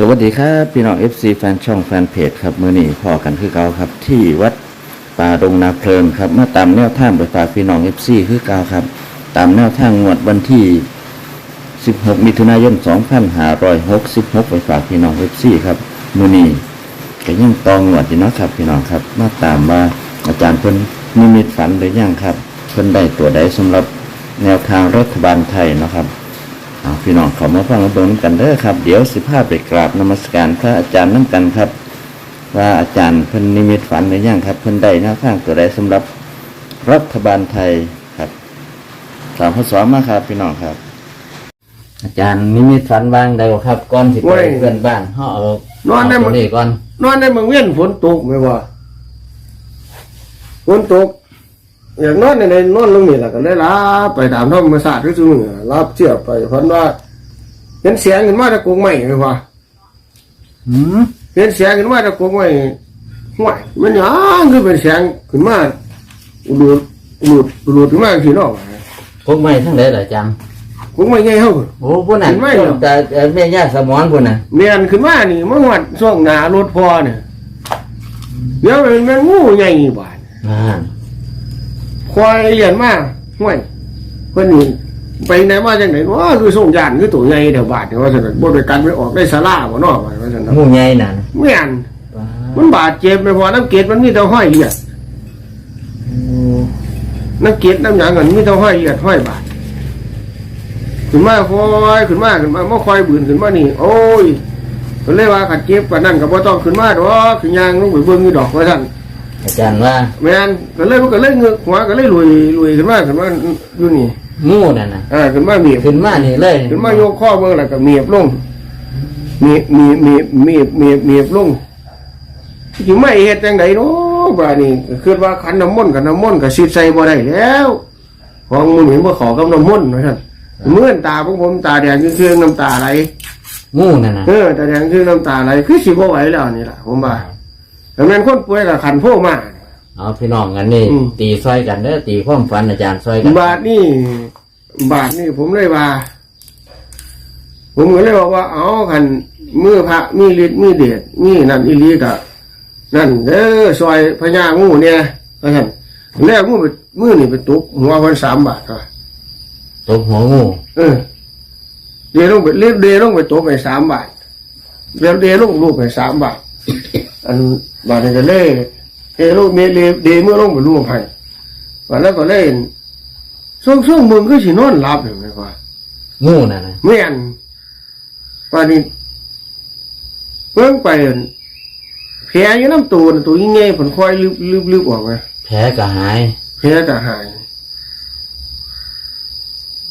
สวัสดีครับ พี่น้อง FC แฟนช่องแฟนเพจครับ มือนี้พ่อกันคือเก่าครับ ที่วัดป่าดงนาเพลินครับมาตามแนวทางไปฝากพี่น้อง FC คือเก่าครับ ตามแนวทางงวดวันที่ 16 มิถุนายน 2566 ไปฝากพี่น้อง FC ครับ มือนี้ก็ยังตองงวดอยู่นะครับ พี่น้องครับ มาตามว่าอาจารย์เพิ่นนิมิตฝันหรือยังครับ เพิ่นได้ตัวใดสำหรับแนวทางรัฐบาลไทยนะครับ พี่น้องเขอมาฟังกันตรงนี้กันเด้อครับ เดี๋ยวสิภาพไปกราบนมัสการพระอาจารย์น้ำกันครับ ว่าอาจารย์เพิ่นนิมิตฝันหรือยังครับ เพิ่นได้แนวทางตัวใดสำหรับรัฐบาลไทยครับสามข้อสอนมาครับ พี่น้องครับ อาจารย์นิมิตฝันบ้างใดบ่ครับก่อนสิโอ้ไปยเพื่อนบ้านเฮาเอานอนได้หมดเาตัวนี้ก่อนนอนในเมืองเวียนฝนตกไหมวะฝนตก อยากนอนในในนอนลงนี่แหละก็เลยลาไปตามธรรมศาสตร์ที่สุดรับเชื่อไปเพราะว่าเห็นเสียงขึ้นมาจากกรงไม้ไหมวะหืมเห็นเสียงขึ้นมาจากกรงไม้ห่วยมันหยังคือเป็นเสียงขึ้นมาอุดูดอุดูดอุดูดขึ้นมาที่นอกพวกไม้ทั้งใดล่ะอาจารย์กรงไม้ใหญ่เท่าโอ้พวกนั้นเห็นไหมเหรอแต่แต่แม่ย่าสมอนพุ่นน่ะเมียนขึ้นมานี่เมื่อวันช่วงหนารถพอเนี่ยเดี๋ยวมันมันงูใหญ่บาดอ่า ควายเรียนมาห่วยเพิ่นนี่ไปไหนมาจังไหนว่าคือส่งยานคือตัวใหญ่เดี๋ยวบาดเดี๋ยวว่าซั่นน่ะบ่ได้กันไปออกได้สลาบ่เนาะว่าซั่นน่ะงูใหญ่น่ะแม่นมันบาดเจ็บไม่พอน้ำเกล็ดมันมีแต่ห้อยเลือดน้ำเกล็ดน้ำหยังกันมีแต่ห้อยเลือดห้อยบาดขึ้นมาคอยขึ้นมาขึ้นมาบ่คอยบืนขึ้นมานี่ โอ้ยก็เลยว่าขัดเจ็บปานนั้นก็บ่ต้องขึ้นมาดอกขึ้นยางลงไปเบิ่งอยู่ดอกว่าซั่น อาจารย์ว่าแม่นก็เลยมันก็เลยเงือกหัวก็เลยลุยลุยขึ้นมาขึ้นมาอยู่นี่งูนั่นน่ะอ่าขึ้นมาเมียบขึ้นมานี่เลยขึ้นมาโยกข้อเบิ่งแล้วก็เมียบลงเมียบเมียบเมียบเมียบเมียบเมียบลงสิไม่เฮ็ดจังไดเนาะบาดนี้ก็คิดว่าขันน้ำมนต์กับน้ำมนต์ก็สิใส่บ่ได้แล้วของมันเห็นบ่เขอกับน้ำมนต์ว่าซั่นเหมื่อนตาของผมตาแดงคือๆน้ำตาไหลงูนั่นน่ะเออตาแดงคือน้ำตาไหลคือสิบ่ไหวแล้วนี่ล่ะผมว่า แต่แม่นคนป่วยก็ขันโพมา เอาพี่น้องกันนี่ อืม ตีซอยกันเด้อตีความฝันอาจารย์ซอยกันบาทนี่บาทนี่ผมเลยว่า ผมก็เลยบอกว่า เอาคันมือพระมีฤทธิ์มีเดชมีนั่นอีหลีกะนั่นเด้อซอยพญางูเนี่ยว่าท่านแล้วงูไปมือนี่ไปตุกหัวคนสามบาทก็ตบหัวงูเออเดลงไปเรียกเดลงไปตุกไปสามบาทแล้วเดลงลูกไปสามบาท อันบาทนี่ก็เลยเดลูกเมเลเดเมื่อลงไปลูกให้วันแล้วก็เล่นช่วงช่วงมึงก็สินอนหลับอยู่ไหมว่างูนั่นน่ะแม่นป่านนี้เพิ่งไปอั่นแผลอยู่น้ำตูนตัวยิ่งไงผลควายลืบลืบลืบออกไงแผลก็หายแผลก็หาย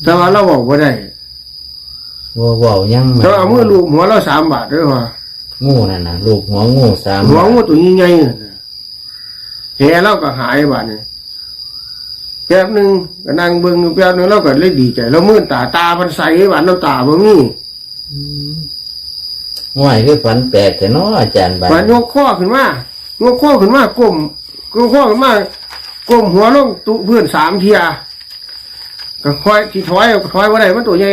แต่ว่าเราบอกว่าได้วัวเว้ายังแต่ว่าเอามือลูกหัวเราสามบาทด้วยว่า งูนั่นน่ะลูกหัวงูสามหัวงูตัวยิ่งไงแผลเราก็หายบาดนี้แป๊บหนึ่งก็นั่งเบิ่งอยู่แป๊บหนึงเราก็เลยดีใจเรามื่นตาตาพันใสบาดน้ำตาบ่มีง่วยคือฝันแปลกแต่เนาะอาจารย์บาดมันยกข้อขึ้นมายกข้อขึ้นมาก้มยกข้อขึ้นมาก้มหัวลงตุเพื่อนสามเทียก็คอยที่ถอยถอยว่าได้มันตัวใหญ่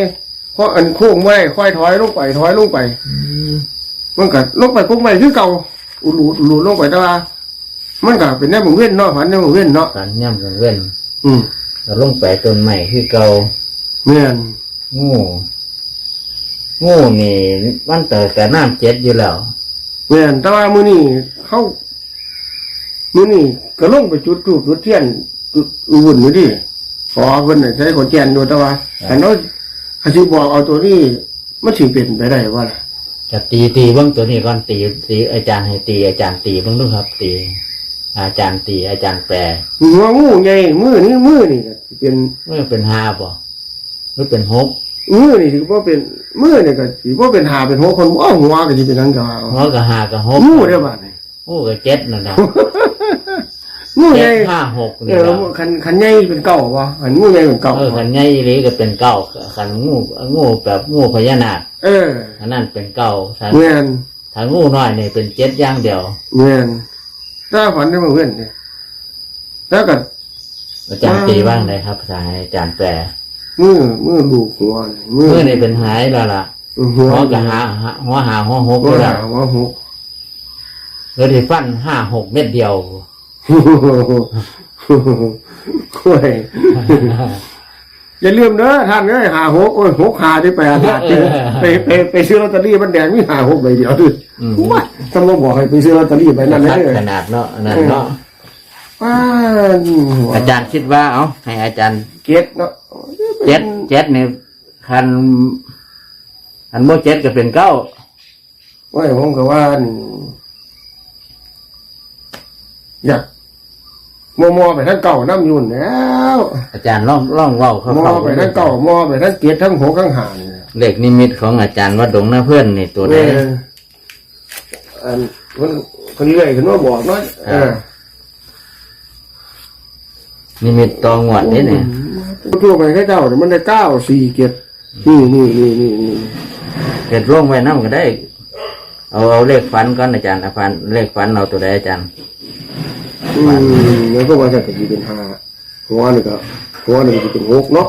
เพราะอันโค้งว่าได้ค่อยถอยลงไปถอยลงไปอื มมันก็ลงไปก้มไปคือเก่าอุลูดอุลูดลงไปแต่ว่า มันก็เป็นแนวหมึงเว้นเนาะผันแนวหมึงเว้นเนาะฝันย่ำกันเว้นอืมก็ลงไปต้นใหม่คือเก่าเมียนงูงูนี่มันเติดแต่น้ำเจ็ดอยู่แล้วเมียนแต่ว่ามือนี่เขามือนี่ก็ลงไปจุดทูบจุดเทียนจุดอุ่นอยู่ดิขอเพิ่นน่ะใช้ขนแจนดูแต่ว่าอันนั้นอาชีบอกเอาตัวนี้มันสิเป็นไปได้ว่าล่ะ จะตีตีเบื้องตัวนี้ก่อนตีตีอาจารย์ให้ตีอาจารย์ตีเบื้องดูครับ ตี อาจารย์ตีอาจารย์แปลหัวงูใหญ่มือนี่มือนี่ก็สิเป็นเมื่อเป็นห้าบ่หรือเป็นหกมือนี่สิบ่เป็นมือนี่ก็สิบ่เป็นหาเป็นหัวคนบ่หัวก็สิเป็นจังก็เอาหัวกับห้ากับหกงูได้อบาดนี่งูกับเจ็ดนั่นแหละ งูใหเจ็ญ่ดห้าหกเอนี่อแหละคันคันใหญ่เป็นเก่าบ่คันงูใหญ่เป็นเก่าเออขันใหญ่อีหลีก็เป็นเก้าขันงูงูแบบงูพญานาคเอออันนั้นเป็นเก้าถ้าแม่นถ้างูน้อยนี่เป็นเจ็ดอย่างเดียวแม่นถ้าฝันได้มาเว้นนี่แล้วก็อาจารย์ตีบ้างเลยครับภาษาให้อาจารย์แปลมือมือลูกหัวนี่มือเมื่อนี่เป็นหายแล้วล่ะหัวหัวก็หาหาหัวหาหัวหกหัวก็หาแล้วหัวหก เลยที่ฟันห้าหกเม็ดเดียว โอ้ยอย่าลืมเด้อท่านเอ้ยหาหกโอ้ยหกหาที่ไปหาไปไปไปซื้อลอตเตอรี่มันแดงมีหาหกใบเดียวด้วยอืมว่าถ้ามาบอกให้ไปซื้อลอตเตอรี่ใบนั้นคัดเลยขนาดเนาะนั่นเนาะอาจารย์คิดว่า เอาให้อาจารย์เก็ดเนาะเจ็ดเจ็ดเนี่ยคันคันโมเจ็ดก็เป็นเก้าว่าผมก็ว่าอยาก มอมอไปทั้งเก่าน้ำยุ่นแล้วอาจารย์ล่องล่องเว้าเขามอเข้าไปทั้งเก่ามอไปทั้งเกียรทั้งหกทั้งหานเลขนิมิตของอาจารย์วัดดงหน้าเพื่อนนี่ตัวเอใดออันมันคนเรื่อยขึ้นมาบอกเนาะเออ นิมิตตองวดนี่เนี่ยทั่วไปแค่เจ้าเนี่ยมันได้เก้าสี่เกียรนี่นี่นี่นี่นี่เกิดร่วงไว้น้ำก็ได้ เอาเอาเลขฝันก่อนอาจารย์เอาฝันเลขฝันเอาตัวใดอาจารย์ อืมแล้วก็ว่าจะจะเป็นห้าหัวนี่ก็หัวนี่ก็จะเป็นหกเนาะ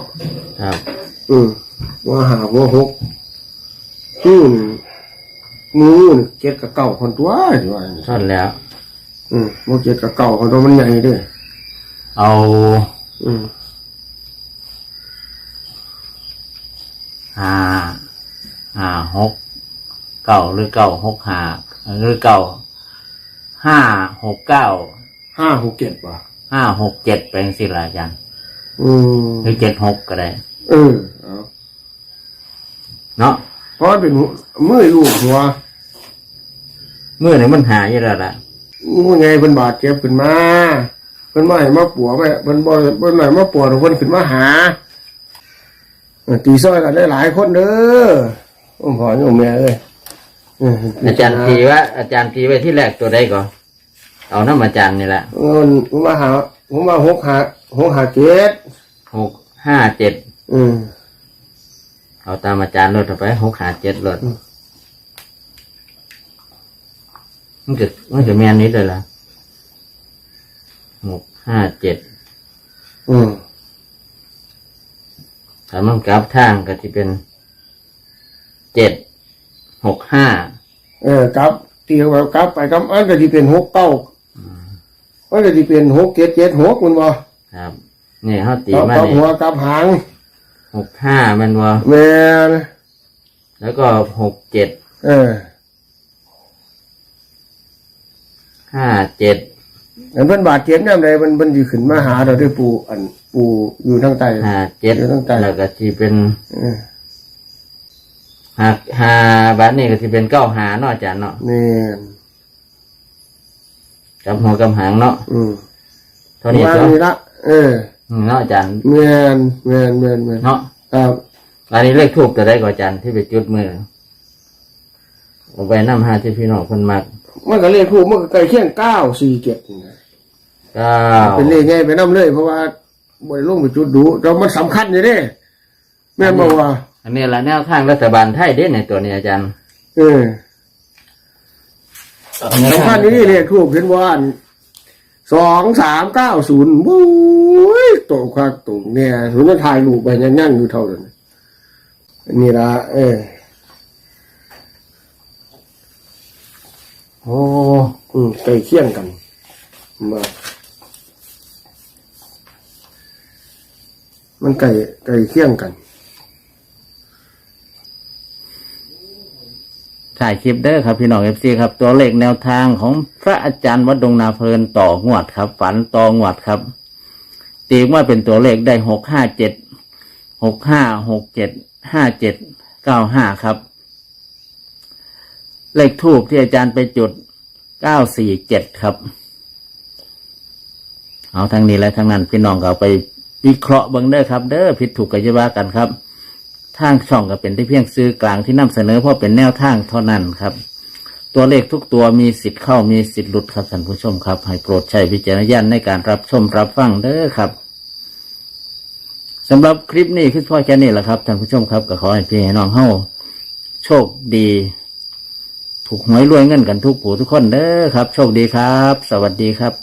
ครับ อืมว่าหาหัวหกอืมงูนี่เจ็ดกับเก่าคนตัวที่ว่านี่ท่อนแล้ว อืมโมเจ็ดกับเก่าคนตัวมันใหญ่เด้วยเอา อืมห้าห้าหกเก้าหรือเก้าหกห้าหรือเก้าห้าหกเก้า ห้าหกเจ็ดว่ะห้าหกเจ็ดเป็นสิละอาจารย์อืมหรือเจ็ดหกก็ได้ เออเอาเนาะเพราะมันเป็นหัวมือลูกหัวเมื่อไหร่มันหายอยู่แล้วล่ะงูไงเป็นบาดเจ็บขึ้นมาเพิ่นมาให้มาปัวไปเพิ่นบ่เพิ่นมาให้มาปัวเพิ่นขึ้นมาหาเออตีซอยกันได้หลายคนเด้อผมขอโยมแม่เอ้ยเอาจารย์ทีว่าอาจารย์ทีไว้ที่แรกตัวใดก่อน เอาน้ำอาจารย์นี่แหละเงินผมมาหาผมมาหกหาหกหาเจ็ดหกห้าเจ็ดอืมเอาตามอาจารย์ลดเอาไปหกห้าเจ็ดลดอืมมันจะมันจะแม่นนี้เลยล่ะหกห้าเจ็ดอืมถ้ามันกลับทางก็จะเป็นเจ็ดหกห้าเออกลับตีเอากลับไปกลับอันก็ที่เป็นหกเก้า อันก็ที่เป็นหกเจ็ดเจ็ดหกคุณบ่ครับนี่เขาตีกลับมากลับนี่หัวกลับหางหกห้ามันวะแม่นแล้วก็หกเจ็ดเออห้าเจ็ดอันเพิ่นบาดเจ็บแนวใดมันมันสิขึ้นมาหาเราด้วยปูอันปูอยู่ทางใต้ ห้าเจ็ดเดี๋ยวต้องจ่าย แล้วก็ที่เป็นเออหาหาบาทนี่ก็ที่เป็นเก้าหาเนาะอาจารย์เนาะแม่น กับหัวกับหางเนาะอืมเท่านี้ว่าก็นี่ละเอออืมเนาะอาจารย์แม่นแม่นแม่นแม่นเนาะครับอันนี้เลขทูบจะได้ก่อนอาจารย์ที่ไปจุดมือเอาไปน้ำหาที่พี่น้องคนมากมันก็เลขคู่มันก็ใกล้เคียงเก้าสี่เจ็ดนี่นะเก้าเป็นเลขไงไปน้ำเลย เพราะว่าบริลงไปจุดดูแต่มันสำคัญอยู่เด้แม่นบอกว่า อันนี้ละแนวทางรัฐบาลไทยเด้ในตัวนี้อาจารย์ เออ สำคัญอยู่นี่เลขทูบเห็นว่าอันสองสามเก้าศูนย์บุ้ยตกควากตกเนี่ยรู้ว่ายรูปไปยังยั่งอยู่เท่านั้นนี่ละเออโอ้อืมใกล้เคียงกันมามันใกล้ใกล้เคียงกัน ถ่ายคลิปเด้อครับพี่น้องเอฟซีครับ ตัวเลขแนวทางของพระอาจารย์วัดดงนาเพลินต่องวดครับ ฝันต่องวดครับ ตีว่าเป็นตัวเลขได้หกห้าเจ็ดหกห้าหกเจ็ดห้าเจ็ดเก้าห้าครับ เลขทูบที่อาจารย์ไปจุดเก้าสี่เจ็ดครับ เอาทั้งนี้และทั้งนั้นพี่น้องเอาไปวิเคราะห์เบิ่งเด้อครับ เด้อผิดถูกก็จะว่ากันครับ ทางช่องก็เป็นที่เพียงซื้อกลางที่นำเสนอเพราะเป็นแนวทางเท่านั้นครับ ตัวเลขทุกตัวมีสิทธิ์เข้ามีสิทธิ์หลุดครับท่านผู้ชมครับ ให้โปรดใช้วิจารณญาณในการรับชมรับฟังเด้อครับสำหรับคลิปนี้คือพ่อแค่นี้แหละครับท่านผู้ชมครับก็ขอให้พี่ให้น้องเฮาโชคดี ถูกหวยรวยเงินกันทุกผู้ทุกคนเด้อครับ โชคดีครับ สวัสดีครับ